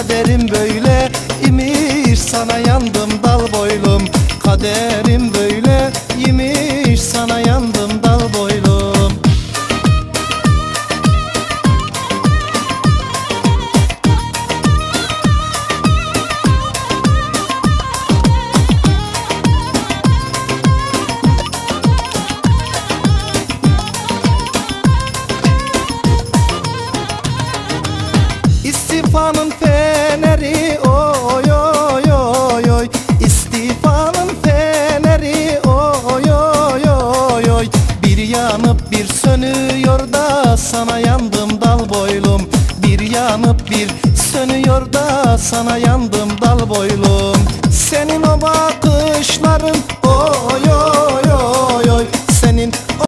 kaderim böyle. İmiş Sana yandım dal boylum. Kaderim böyle İstifanın feneri oy oy oy oy. İstifanın feneri oy oy oy oy. Bir yanıp bir sönüyor da sana yandım dal boylum. Bir yanıp bir sönüyor da sana yandım dal boylum.